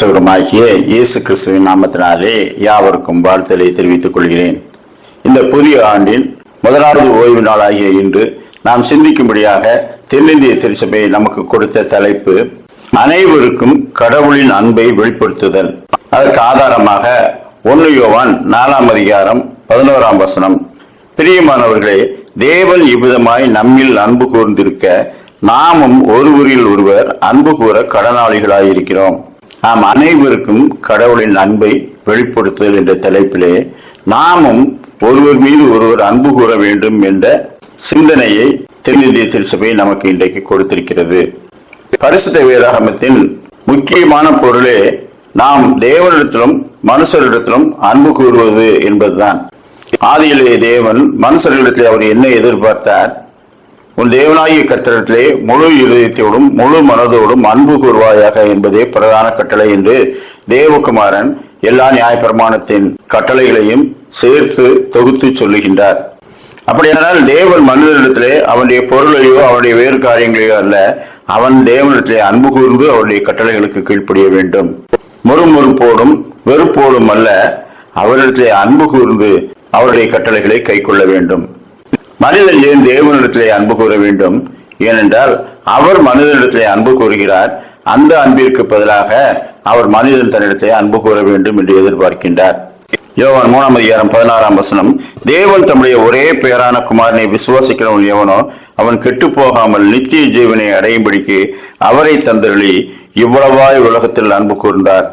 இரட்சகருமாகிய இயேசு கிறிஸ்துவின் நாமத்தினாலே யாவருக்கும் வாழ்த்தலை தெரிவித்துக் கொள்கிறேன். இந்த புதிய ஆண்டின் முதலாவது ஓய்வு நாளாகிய இன்று நாம் சிந்திக்கும்படியாக தென்னிந்திய திருச்சபை நமக்கு கொடுத்த தலைப்பு அனைவருக்கும் கடவுளின் அன்பை வெளிப்படுத்துதல். அதற்கு ஆதாரமாக ஒன்னு யோவான் நாலாம் அதிகாரம் பதினோராம் வசனம். பிரியமானவர்களே தேவன் இவ்விதமாய் நம்மில் அன்பு கூர்ந்திருக்க நாமும் ஒருவரில் ஒருவர் அன்பு கூற கடனாளிகளாயிருக்கிறோம். நாம் அனைவருக்கும் கடவுளின் அன்பை வெளிப்படுத்துதல் என்ற தலைப்பிலே நாமும் ஒருவர் மீது ஒருவர் அன்பு கூற வேண்டும் என்ற சிந்தனையை தென்னிந்திய திருச்சபை நமக்கு இன்றைக்கு கொடுத்திருக்கிறது. பரிசுத்த வேதாகமத்தின் முக்கியமான பொருளே நாம் தேவனிடத்திலும் மனுஷரிடத்திலும் அன்பு கூறுவது என்பதுதான். ஆதியிலே தேவன் மனுஷர்களிடத்தில் அவர் என்ன எதிர்பார்த்தார்? உன் தேவனாகிய கத்திரத்திலே முழு இருதயத்தோடும் முழு மனதோடும் அன்பு கூறுவாயாக என்பதே பிரதான கட்டளை என்று தேவகுமாரன் எல்லா நியாயப்பிரமாணத்தின் கட்டளைகளையும் சேர்த்து தொகுத்து சொல்லுகின்றார். அப்படியானால் தேவன் மனிதனிடத்திலே அவனுடைய பொருளையோ அவனுடைய வேறு காரியங்களையோ அல்ல அவன் தேவனிடத்திலே அன்பு கூர்ந்து அவருடைய கட்டளைகளுக்கு கீழ்ப்படிய வேண்டும். முறுமுறுப்போடும் வெறுப்போடும் அல்ல அவரிடத்திலே அன்பு கூர்ந்து அவருடைய கட்டளைகளை கைக்கொள்ள வேண்டும். மனிதன் ஏன் தேவனிடத்திலே அன்பு கூற வேண்டும்? ஏனென்றால் அவர் மனிதனிடத்திலே அன்பு கூறுகிறார். அந்த அன்பிற்கு பதிலாக அவர் மனிதன் தன்னிடத்தை அன்பு கூற வேண்டும் என்று எதிர்பார்க்கின்றார். யோவான் மூணாம் அதிகாரம் பதினாறாம் வசனம் தேவன் தம்முடைய ஒரே பெயரான குமாரனை விசுவாசிக்கிறவன் எவனோ அவன் கெட்டு போகாமல் நித்திய ஜீவனை அடையும்படிக்கு அவரை தந்தருளி இவ்வளவாய் உலகத்தில் அன்பு கூர்ந்தார்.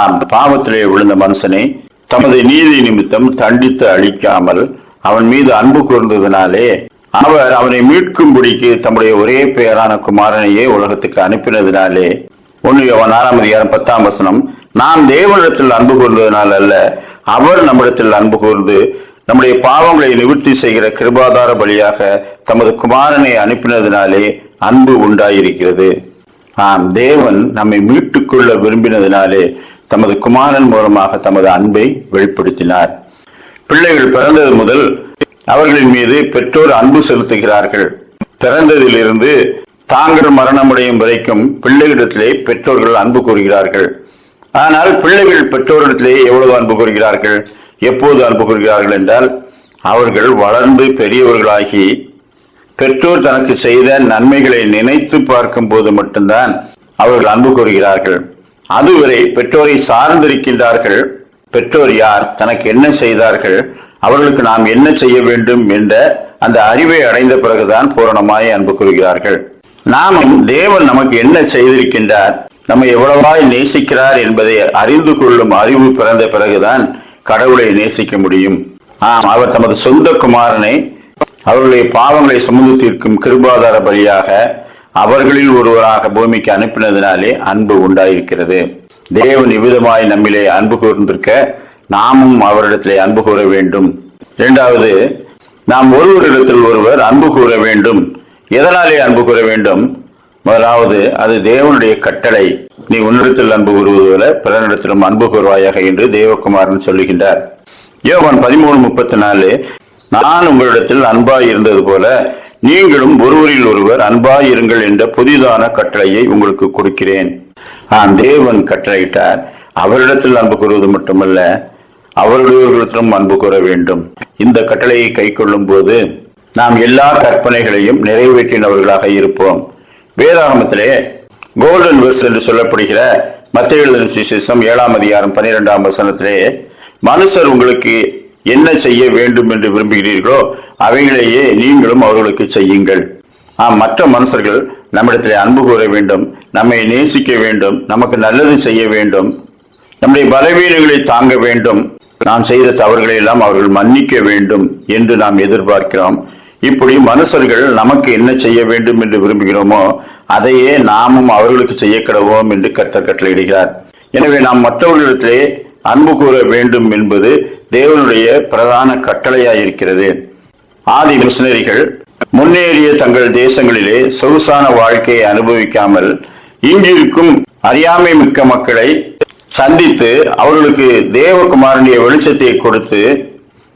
ஆம் பாவத்திலே விழுந்த மனுஷனை தமது நீதி நிமித்தம் தண்டித்து அழிக்காமல் அவன் மீது அன்பு கூர்ந்ததினாலே அவர் அவனை மீட்கும்படிக்கு தம்முடைய ஒரே பெயரான குமாரனையே உலகத்துக்கு அனுப்பினதினாலே ஒன்னு நாலாம் அதிகாரம் பத்தாம் வசனம் நாம் தேவனிடத்தில் அன்பு கூர்ந்ததினால் அல்ல அவர் நம்மிடத்தில் அன்பு கூர்ந்து நம்முடைய பாவங்களை நிவர்த்தி செய்கிற கிருபாதார பலியாக தமது குமாரனை அனுப்பினதினாலே அன்பு உண்டாயிருக்கிறது. ஆம் தேவன் நம்மை மீட்டுக்கொள்ள விரும்பினதினாலே தமது குமாரன் மூலமாக தமது அன்பை வெளிப்படுத்தினார். பிள்ளைகள் பிறந்தது முதல் அவர்களின் மீது பெற்றோர் அன்பு செலுத்துகிறார்கள். பிறந்ததிலிருந்து தாங்கள் மரணமடையும் வரைக்கும் பிள்ளைகளிடத்திலே பெற்றோர்கள் அன்பு கூறுகிறார்கள். ஆனால் பிள்ளைகள் பெற்றோரிடத்திலே எவ்வளவு அன்பு கூறுகிறார்கள்? எப்போது அன்பு கூறுகிறார்கள் என்றால் அவர்கள் வளர்ந்து பெரியவர்களாகி பெற்றோர் தனக்கு செய்த நன்மைகளை நினைத்து பார்க்கும் போது மட்டும்தான் அவர்கள் அன்பு கூறுகிறார்கள். அதுவரை பெற்றோரை சார்ந்திருக்கின்றார்கள். பெற்றோர் யார்? தனக்கு என்ன செய்தார்கள்? அவர்களுக்கு நாம் என்ன செய்ய வேண்டும் என்ற அந்த அறிவை அடைந்த பிறகுதான் பூரணமாய் அன்பு கூறுகிறார்கள். நாமும் தேவன் நமக்கு என்ன செய்திருக்கின்றார்? நம்மை எவ்வளவாய் நேசிக்கிறார் என்பதை அறிந்து கொள்ளும் அறிவு பிறந்த பிறகுதான் கடவுளை நேசிக்க முடியும். ஆம் அவர் தமது சொந்த குமாரனை அவர்களுடைய பாவங்களை சுமந்து தீர்க்கும் கிருபாதார பலியாக அவர்களில் ஒருவராக பூமிக்கு அனுப்பினதினாலே அன்பு உண்டாயிருக்கிறது. தேவன் இவ்விதமாய் நம்மிலே அன்பு கூர்ந்திருக்க நாமும் அவரிடத்திலே அன்பு கூற வேண்டும். இரண்டாவது நாம் ஒருவரிடத்தில் ஒருவர் அன்பு கூற வேண்டும். எதனாலே அன்பு கூற வேண்டும்? முதலாவது அது தேவனுடைய கட்டளை. நீ உன்னிடத்தில் அன்பு கூறுவது போல பிறனிடத்திலும் அன்பு கூறுவாயாக என்று தேவகுமாரன் சொல்லுகின்றார். யோகன் பதிமூணு முப்பத்தி நாலு நான் உங்களிடத்தில் அன்பாய் இருந்தது போல நீங்களும் ஒருவரில் ஒருவர் அன்பாய் இருங்கள் என்ற புதிதான கட்டளையை உங்களுக்கு கொடுக்கிறேன். தேவன் கட்டளையிட்டார். அவரிடத்தில் அன்பு கூறுவது மட்டுமல்ல அவருடையவர்களிடத்திலும் அன்பு கூற வேண்டும். இந்த கட்டளையை கை கொள்ளும் போது நாம் எல்லா கற்பனைகளையும் நிறைவேற்றினவர்களாக இருப்போம். வேதாகமத்திலே கோல்டன் வெர்ஸ் என்று சொல்லப்படுகிற மத்திய எழுதின சுவிசேஷம் ஏழாம் அதிகாரம் பன்னிரெண்டாம் வசனத்திலே மனுஷர் உங்களுக்கு என்ன செய்ய வேண்டும் என்று விரும்புகிறீர்களோ அவைகளையே நீங்களும் அவர்களுக்கு செய்யுங்கள். மற்ற மனுஷர்கள் நம்மிடத்தில் அன்பு கூற வேண்டும் நம்மை நேசிக்க வேண்டும் நமக்கு நல்லது செய்ய வேண்டும் நம்முடைய பலவீனங்களை தாங்க வேண்டும். நாம் செய்த தவறுகளை எல்லாம் அவர்கள் மன்னிக்க வேண்டும் என்று நாம் எதிர்பார்க்கிறோம். இப்படி மனுஷர்கள் நமக்கு என்ன செய்ய வேண்டும் என்று விரும்புகிறோமோ அதையே நாமும் அவர்களுக்கு செய்ய கிடவோம் என்று கர்த்தர் கட்டளையிடுகிறார். எனவே நாம் மற்றவர்களிடத்திலே அன்பு கூற வேண்டும் என்பது தேவனுடைய பிரதான கட்டளையாயிருக்கிறது. ஆதி மிஷினரிகள் முன்னேறிய தங்கள் தேசங்களிலே சொகுசான வாழ்க்கையை அனுபவிக்காமல் இங்கிருக்கும் அறியாமை மிக்க மக்களை சந்தித்து அவர்களுக்கு தேவகுமாரனுடைய வெளிச்சத்தை கொடுத்து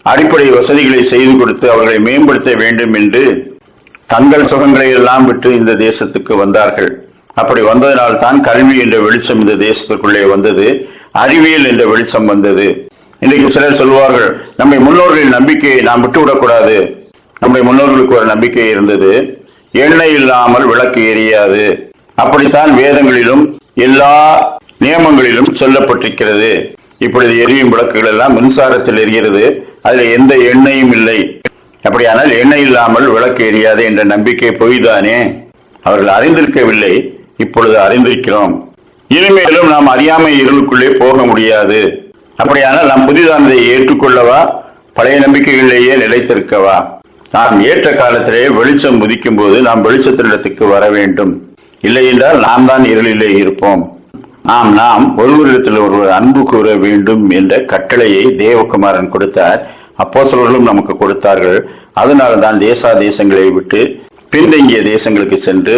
அடிப்படை வசதிகளை செய்து கொடுத்து அவர்களை மேம்படுத்த வேண்டும் என்று தங்கள் சுகங்களை எல்லாம் விட்டு இந்த தேசத்துக்கு வந்தார்கள். அப்படி வந்ததனால் தான் கல்வி என்ற வெளிச்சம் இந்த தேசத்துக்குள்ளே வந்தது. அறிவியல் என்ற வெளிச்சம் வந்தது. இன்றைக்கு சிலர் சொல்வார்கள் நம்மை முன்னோர்களின் நம்பிக்கையை நாம் விட்டுவிடக்கூடாது. நம்முடைய முன்னோர்களுக்கு ஒரு நம்பிக்கை இருந்தது. எண்ணெய் இல்லாமல் விளக்கு எரியாது. அப்படித்தான் வேதங்களிலும் எல்லா நியமங்களிலும் சொல்லப்பட்டிருக்கிறது. இப்பொழுது எரியும் விளக்குகள் எல்லாம் மின்சாரத்தில் எரிகிறது. அதில் எந்த எண்ணெயும் இல்லை. அப்படியானால் எண்ணெய் இல்லாமல் விளக்கு எரியாது என்ற நம்பிக்கை பொய்தானே? அவர்கள் அறிந்திருக்கவில்லை. இப்பொழுது அறிந்திருக்கிறோம். இனிமேலும் நாம் அறியாமை இருளுக்குள்ளே போக முடியாது. அப்படியானால் நாம் புதிதானதை ஏற்றுக்கொள்ளவா? பழைய நம்பிக்கைகளிலேயே நிலைத்திருக்கவா? நாம் ஏற்ற காலத்திலே வெளிச்சம் உதிக்கும் போது நாம் வெளிச்சத்தினிடத்துக்கு வர வேண்டும். இல்லை என்றால் நாம் தான் இருளிலே இருப்போம். நாம் நாம் ஒருவரிடத்தில் ஒருவர் அன்பு கூற வேண்டும் என்ற கட்டளையை தேவகுமாரன் கொடுத்தார். அப்போஸ்தலர்களும் நமக்கு கொடுத்தார்கள். அதனால தான் தேசா தேசங்களை விட்டு பின்தங்கிய தேசங்களுக்கு சென்று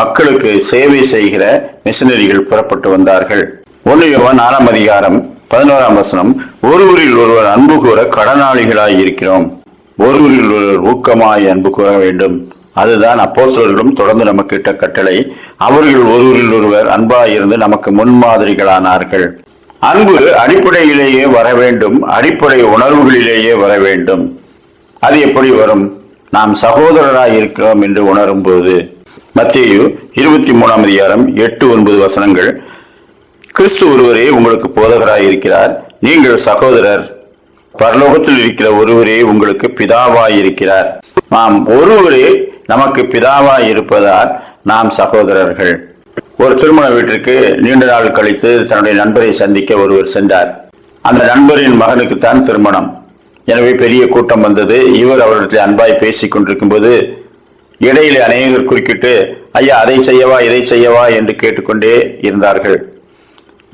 மக்களுக்கு சேவை செய்கிற மிஷினரிகள் புறப்பட்டு வந்தார்கள். ஒன்று யோவான் நாலாம் அதிகாரம் பதினோராம் வசனம் ஒருவரில் ஒருவர் அன்பு கூற கடனாளிகளாய் இருக்கிறோம். ஒருவரில் ஒருவர் ஊக்கமாய் அன்பு கூற வேண்டும். அதுதான் அப்போஸ்தலர்களும் தொடர்ந்து நமக்கு இட்ட கட்டளை. அவர்கள் ஒருவரில் ஒருவர் அன்பாய் இருந்து நமக்கு முன்மாதிரிகளானார்கள். அன்பு அடிப்படையிலேயே வர வேண்டும். அடிப்படை உணர்வுகளிலேயே வர வேண்டும். அது எப்படி வரும்? நாம் சகோதரராய் இருக்கிறோம் என்று உணரும் போது மத்தியு இருபத்தி மூணாம் அதிகாரம் எட்டு ஒன்பது வசனங்கள். கிறிஸ்து ஒருவரே உங்களுக்கு போதகராய் இருக்கிறார். நீங்கள் சகோதரர். பரலோகத்தில் இருக்கிற ஒருவரே உங்களுக்கு பிதாவாயிருக்கிறார். நாம் ஒருவரே நமக்கு பிதாவாய் இருப்பதால் நாம் சகோதரர்கள். ஒரு திருமண வீட்டிற்கு நீண்ட நாள் கழித்து தன்னுடைய நண்பரை சந்திக்க ஒருவர் சென்றார். அந்த நண்பரின் மகனுக்குத்தான் திருமணம். எனவே பெரிய கூட்டம் வந்தது. இவர் அவரிடத்தில் அன்பாய் பேசிக் கொண்டிருக்கும் போது இடையிலே அநேகர் குறுக்கிட்டு ஐயா அதை செய்யவா இதை செய்யவா? என்று கேட்டுக்கொண்டே இருந்தார்கள்.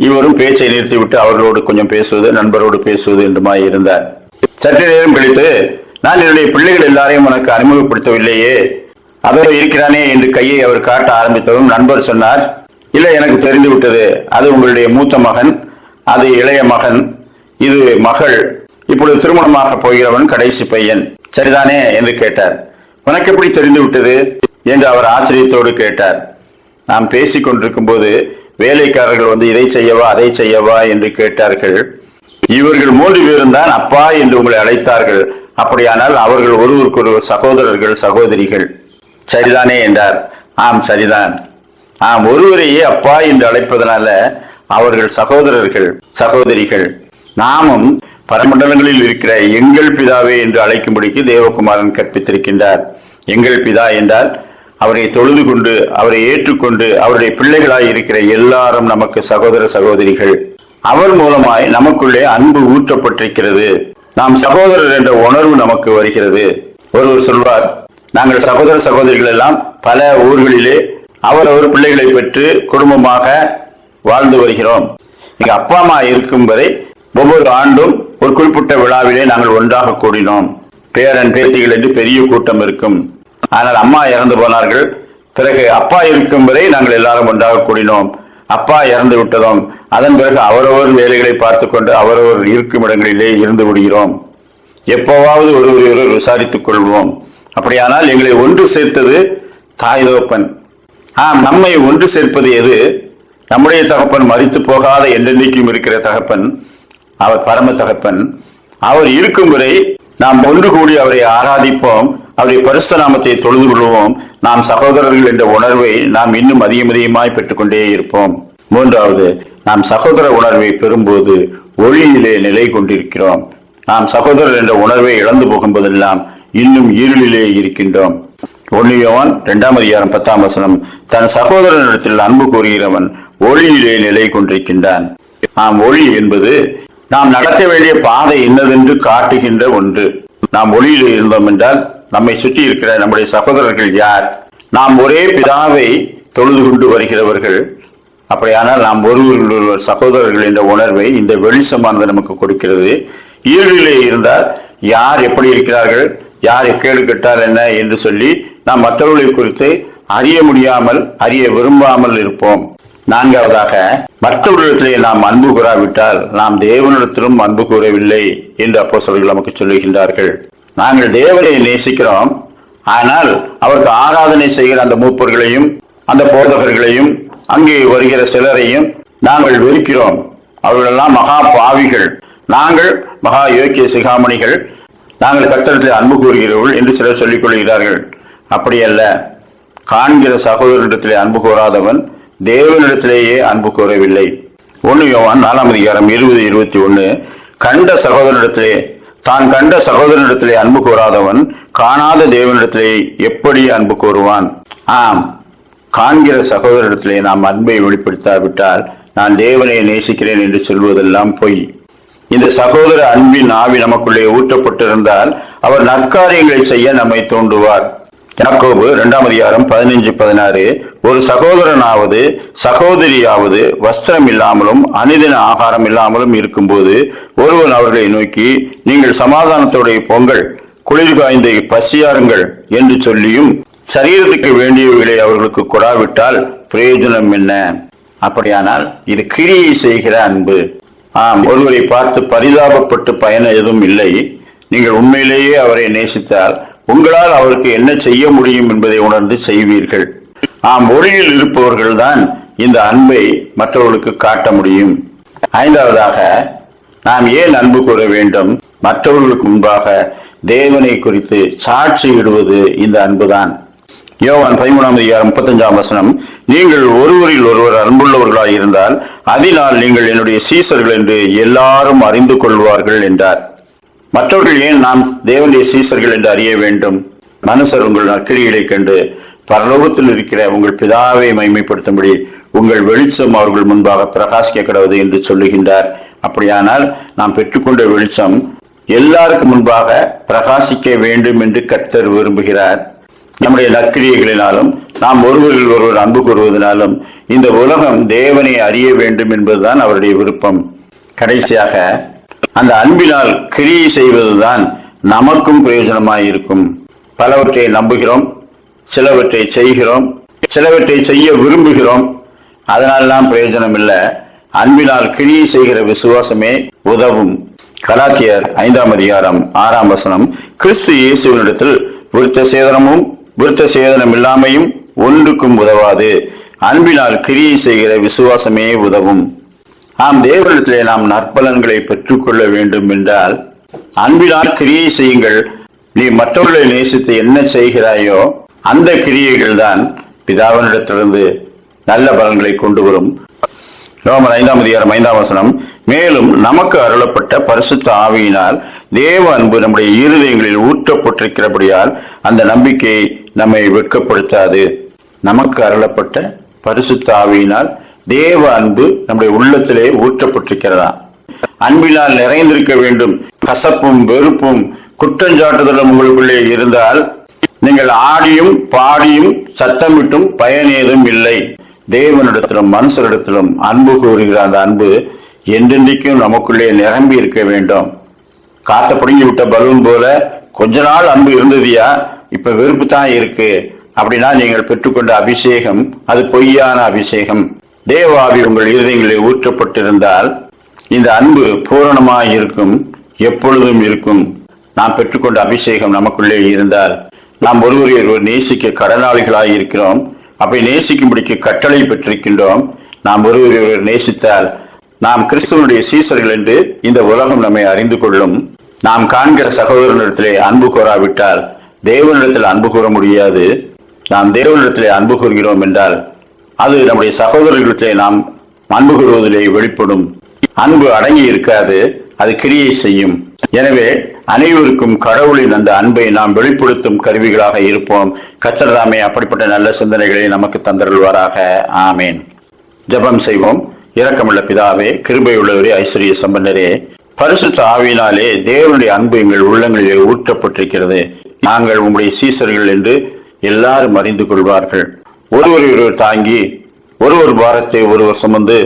இவரும் பேச்சை நிறுத்திவிட்டு அவர்களோடு கொஞ்சம் பேசுவது நண்பரோடு பேசுவது என்றுமாய் இருந்தார். சற்று நேரம் கழித்து நான் என்னுடைய பிள்ளைகள் எல்லாரையும் உனக்கு அறிமுகப்படுத்தவில்லையே. அதோ இருக்கிறானே என்று கையை அவர் காட்ட ஆரம்பித்ததும் நண்பர் சொன்னார் இல்லை எனக்கு தெரிந்து விட்டது அது உங்களுடைய மூத்த மகன் அது இளைய மகன் இது மகள். இப்பொழுது திருமணமாக போகிறவன் கடைசி பையன். சரிதானே? என்று கேட்டார். உனக்கு எப்படி தெரிந்து விட்டது என்று அவர் ஆச்சரியத்தோடு கேட்டார். நாம் பேசிக் கொண்டிருக்கும் போது வேலைக்காரர்கள் வந்து இதை செய்யவா அதை செய்யவா என்று கேட்டார்கள். இவர்கள் மூன்று பேரும் தான் அப்பா என்று உங்களை அழைத்தார்கள். அப்படியானால் அவர்கள் ஒருவருக்கொருவர் சகோதரர்கள் சகோதரிகள். சரிதானே என்றார். ஆம் சரிதான். ஆம் ஒருவரையே அப்பா என்று அழைப்பதனால அவர்கள் சகோதரர்கள் சகோதரிகள். நாமும் பரமண்டலங்களில் இருக்கிற எங்கள் பிதாவே என்று அழைக்கும்படிக்கு தேவகுமாரன் கற்பித்திருக்கின்றார். எங்கள் பிதா என்றால் அவரை தொழுது கொண்டு அவரை ஏற்றுக்கொண்டு அவருடைய பிள்ளைகளாய் இருக்கிற எல்லாரும் நமக்கு சகோதர சகோதரிகள். அவர் மூலமாய் நமக்குள்ளே அன்பு ஊற்றப்பட்டிருக்கிறது. நாம் சகோதரர் என்ற உணர்வு நமக்கு வருகிறது. ஒருவர் சொல்வார் நாங்கள் சகோதர சகோதரிகள் எல்லாம் பல ஊர்களிலே அவரவர் பிள்ளைகளை பெற்று குடும்பமாக வாழ்ந்து வருகிறோம். எங்க அப்பா அம்மா இருக்கும் வரை ஒவ்வொரு ஆண்டும் ஒரு குறிப்பிட்ட விழாவிலே நாங்கள் ஒன்றாக கூடினோம். பேரன் பேத்திகள் என்று பெரிய கூட்டம் இருக்கும். ஆனால் அம்மா இறந்து போனார்கள். பிறகு அப்பா இருக்கும் வரை நாங்கள் எல்லாரும் ஒன்றாக கூடினோம். அப்பா இறந்து விட்டதும் அதன் பிறகு அவரவர் வேலைகளை பார்த்து கொண்டு அவரவர் இருக்கும் இடங்களிலே இருந்து விடுகிறோம். எப்போவாவது ஒருவர் விசாரித்துக் கொள்வோம். அப்படியானால் எங்களை ஒன்று சேர்த்தது தாய் தகப்பன். ஆம் நம்மை ஒன்று சேர்ப்பது எது? நம்முடைய தகப்பன் மறித்து போகாத என்றென்றைக்கும் இருக்கிற தகப்பன் அவர் பரம தகப்பன். அவர் இருக்கும் வரை நாம் ஒன்று கூடி அவரை ஆராதிப்போம். அவருடைய பரிசு நாமத்தை தொழுது கொள்வோம். நாம் சகோதரர்கள் என்ற உணர்வை நாம் இன்னும் அதிகம் அதிகமாய் பெற்றுக்கொண்டே இருப்போம். மூன்றாவது நாம் சகோதர உணர்வை பெறும்போது ஒளியிலே நிலை கொண்டிருக்கிறோம். நாம் சகோதரர் என்ற உணர்வை இழந்து போகும்போதெல்லாம் இன்னும் இருளிலே இருக்கின்றோம். ஒன்னியவன் இரண்டாம் அதிகாரம் பத்தாம் வசனம் தன் சகோதரனிடத்தில் அன்பு கூறுகிறவன் ஒளியிலே நிலை கொண்டிருக்கின்றான். ஆம் ஒளி என்பது நாம் நடக்க வேண்டிய பாதை என்னதென்று காட்டுகின்ற ஒன்று. நாம் ஒளியிலே இருந்தோம் என்றால் நம்மை சுற்றி இருக்கிற நம்முடைய சகோதரர்கள் யார்? நாம் ஒரே பிதாவை தொழுது கொண்டு வருகிறவர்கள். அப்படியானால் நாம் ஒருவர்கள் சகோதரர்கள் என்ற உணர்வை இந்த வெளிச்சமானது நமக்கு கொடுக்கிறது. இயல்பிலே இருந்தால் யார் எப்படி இருக்கிறார்கள்? யார் கேடு கெட்டால் என்ன என்று சொல்லி நாம் மற்றவர்களை குறித்து அறிய முடியாமல் அறிய விரும்பாமல் இருப்போம். நான்காவதாக மற்றவர்களிடத்திலே நாம் அன்பு கூறாவிட்டால் நாம் தேவனிடத்திலும் அன்பு கூறவில்லை என்று அப்போஸ்தலர்கள் நமக்கு சொல்லுகின்றார்கள். நாங்கள் தேவனை நேசிக்கிறோம். ஆனால் அவருக்கு ஆராதனை செய்கிற அந்த மூப்பர்களையும் அந்த போதகர்களையும் அங்கே வருகிற சிலரையும் நாங்கள் வெறுக்கிறோம். அவர்களெல்லாம் மகா பாவிகள். நாங்கள் மகா யோக்கிய சிகாமணிகள். நாங்கள் கத்தனத்தில் அன்பு கூறுகிறவர்கள் என்று சிலர் சொல்லிக் கொள்கிறார்கள். அப்படியல்ல. காண்கிற சகோதரிடத்திலே அன்பு கூறாதவன் தேவனிடத்திலேயே அன்பு கூறவில்லை ஒன்று யோவான் நாலாம் அதிகாரம் இருபது இருபத்தி ஒன்று கண்ட சகோதரிடத்திலே தான் கண்ட சகோதரனிடத்திலே அன்பு கூறாதவன் காணாத தேவனிடத்திலே எப்படி அன்பு கூறுவான் ஆம் காண்கிற சகோதரனிடத்திலே நாம் அன்பை வெளிப்படுத்தாவிட்டால் நான் தேவனை நேசிக்கிறேன் என்று சொல்வதெல்லாம் பொய். இந்த சகோதர அன்பின் ஆவி நமக்குள்ளே ஊற்றப்பட்டிருந்தால் அவர் நற்காரியங்களை செய்ய நம்மை தூண்டுவார். யாக்கோபு இரண்டாம் அதிகாரம் பதினைஞ்சு பதினாறு. ஒரு சகோதரனாவது சகோதரியாவது வஸ்திரம் இல்லாமலும் அனிதின ஆகாரம் இல்லாமலும் இருக்கும்போது ஒருவன் அவர்களை நோக்கி நீங்கள் சமாதானத்தோடைய பொங்கல் குளிர் காய்ந்த பசியாருங்கள் என்று சொல்லியும் சரீரத்துக்கு வேண்டியவைகளை அவர்களுக்கு கொடாவிட்டால் பிரயோஜனம் என்ன? அப்படியானால் இது கிரியை செய்கிற அன்பு. ஆம் ஒருவரை பார்த்து பரிதாபப்பட்டு பயன் எதுவும் இல்லை. நீங்கள் உண்மையிலேயே அவரை நேசித்தால் உங்களால் அவருக்கு என்ன செய்ய முடியும் என்பதை உணர்ந்து செய்வீர்கள். ஆம் ஒளியில் இருப்பவர்கள்தான் இந்த அன்பை மற்றவர்களுக்கு காட்ட முடியும். ஐந்தாவதாக நாம் ஏன் அன்பு கூற வேண்டும்? மற்றவர்களுக்கு முன்பாக தேவனை குறித்து சாட்சி விடுவது இந்த அன்புதான். யோவான் பதிமூணாம் அதிகாரம் முப்பத்தஞ்சாம் வசனம் நீங்கள் ஒருவரில் ஒருவர் அன்புள்ளவர்களாய் இருந்தால் அதனால் நீங்கள் என்னுடைய சீசர்கள் என்று எல்லாரும் அறிந்து கொள்வார்கள் என்றார். மற்றவர்கள் ஏன் நாம் தேவனுடைய சீசர்கள் என்று அறிய வேண்டும்? மனுஷர் உங்கள் நற்கிரிகளை கண்டு பரலோகத்தில் இருக்கிற உங்கள் பிதாவை மைமைப்படுத்தும்படி உங்கள் வெளிச்சம் அவர்கள் முன்பாக பிரகாசிக்க கிடவது என்று சொல்லுகின்றார். அப்படியானால் நாம் பெற்றுக்கொண்ட வெளிச்சம் எல்லாருக்கும் முன்பாக பிரகாசிக்க வேண்டும் என்று கர்த்தர் விரும்புகிறார். நம்முடைய நக்கிரியைகளினாலும் நாம் ஒருவரில் ஒருவர் அன்பு கூறுவதனாலும் இந்த உலகம் தேவனை அறிய வேண்டும் என்பதுதான் அவருடைய விருப்பம். கடைசியாக அந்த அன்பினால் கிரியை செய்வதுதான் நமக்கும் பிரயோஜனமாக இருக்கும். பலவற்றை நம்புகிறோம் சிலவற்றை செய்கிறோம் சிலவற்றை செய்ய விரும்புகிறோம். அதனாலெல்லாம் பிரயோஜனம் இல்லை அன்பினால் கிரியை செய்கிற விசுவாசமே உதவும். கலாத்தியர் ஐந்தாம் அதிகாரம் ஆறாம் வசனம். கிறிஸ்து இயேசுவினிடத்தில் விருத்த சேதனமும் விருத்த சேதனம் இல்லாமையும் ஒன்றுக்கும் உதவாது. அன்பினால் கிரியை செய்கிற விசுவாசமே உதவும். நாம் தேவனிடத்திலே நாம் நற்பலன்களை பெற்றுக்கொள்ள வேண்டும் என்றால் அன்பினால் கிரியை செய்யுங்கள். நீ மற்றவர்களை நேசித்து என்ன செய்கிறாயோ அந்த கிரியைகள் தான் பிதாவினிடத்திலிருந்து நல்ல பலன்களை கொண்டு வரும். ரோமர் ஐந்தாம் அதிகாரம் ஐந்தாம் வசனம் மேலும் நமக்கு அருளப்பட்ட பரிசுத்த ஆவியினால் தேவ அன்பு நம்முடைய இருதயங்களில் ஊற்றப்பட்டிருக்கிறபடியால் அந்த நம்பிக்கை நம்மை வெட்கப்படுத்தாது. நமக்கு அருளப்பட்ட பரிசுத்தாவியினால் தேவ அன்பு நம்முடைய உள்ளத்திலே ஊற்றப்பட்டிருக்கிறதா? அன்பினால் நிறைந்திருக்க வேண்டும். கசப்பும் வெறுப்பும் குற்றஞ்சாட்டுதலும் உங்களுக்குள்ளே இருந்தால் நீங்கள் ஆடியும் பாடியும் சத்தமிட்டும் பயன் ஏதும் இல்லை. தேவனிடத்திலும் மனுஷரிடத்திலும் அன்பு கூறுகிற அந்த அன்பு என்றென்றைக்கும் நமக்குள்ளே நிரம்பி இருக்க வேண்டும். காத்த பிடுங்கி விட்ட பலூன் போல கொஞ்ச நாள் அன்பு இருந்ததியா? இப்ப வெறுப்பு தான் இருக்கு. அப்படின்னா நீங்கள் பெற்றுக்கொண்ட அபிஷேகம் அது பொய்யான அபிஷேகம். தேவாவி உங்கள் இருதயங்களில் ஊற்றப்பட்டிருந்தால் இந்த அன்பு பூரணமாக இருக்கும் எப்பொழுதும் இருக்கும். நாம் பெற்றுக்கொண்ட அபிஷேகம் நமக்குள்ளே இருந்தால் நாம் ஒருவரை ஒருவர் நேசிக்க கடனாளிகளாக இருக்கிறோம் அப்படி நேசிக்கும்படிக்கு கட்டளை பெற்றிருக்கின்றோம். நாம் ஒருவரை ஒருவர் நேசித்தால் நாம் கிறிஸ்துவனுடைய சீசர்கள் என்று இந்த உலகம் நம்மை அறிந்து கொள்ளும். நாம் காண்கிற சகோதரனிடத்திலே அன்பு கோராவிட்டால் தேவனிடத்தில் அன்பு கூற முடியாது. நாம் தேவனிடத்திலே அன்பு கூறுகிறோம் என்றால் அது நம்முடைய சகோதரர்களிடத்திலே நாம் அன்பு கூறுவதிலே வெளிப்படும். அன்பு அடங்கி இருக்காது அது கிரியை செய்யும். எனவே அனைவருக்கும் கடவுளின் அந்த அன்பை நாம் வெளிப்படுத்தும் கருவிகளாக இருப்போம். கத்தர்தாமே அப்படிப்பட்ட நல்ல சிந்தனைகளை நமக்கு தந்தருள்வாராக. ஆமேன். ஜெபம் செய்வோம். இரக்கமுள்ள பிதாவே கிருபையுள்ளவரே ஐஸ்வர்ய சம்பந்தரே பரிசுத்த ஆவியினாலே தேவனுடைய அன்பு எங்கள் உள்ளங்களிலே ஊற்றப்பட்டிருக்கிறது நாங்கள் உங்களுடைய சீசர்கள் என்று எல்லாரும் அறிந்து கொள்வார்கள். ஒருவர் ஒருவர் தாங்கி ஒருவர் பாரத்தை ஒருவர் சுமந்து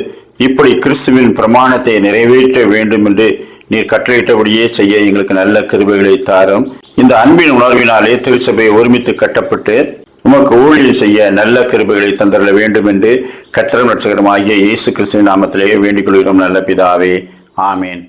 இப்படி கிறிஸ்துவின் பிரமாணத்தை நிறைவேற்ற வேண்டும் என்று நீர் கட்டளையிட்டபடியே செய்ய எங்களுக்கு நல்ல கிருபைகளை தாரும். இந்த அன்பின் உணர்வினாலே திருச்சபை ஒருமித்து கட்டப்பட்டு உமக்கு ஊழியம் செய்ய நல்ல கிருபைகளை தந்தரல வேண்டும் என்று கத்திரம் ரட்சகரமாகிய இயேசு கிறிஸ்துவின் நாமத்திலேயே வேண்டிக் கொள்கிறோம் நல்ல பிதாவே. ஆமேன்.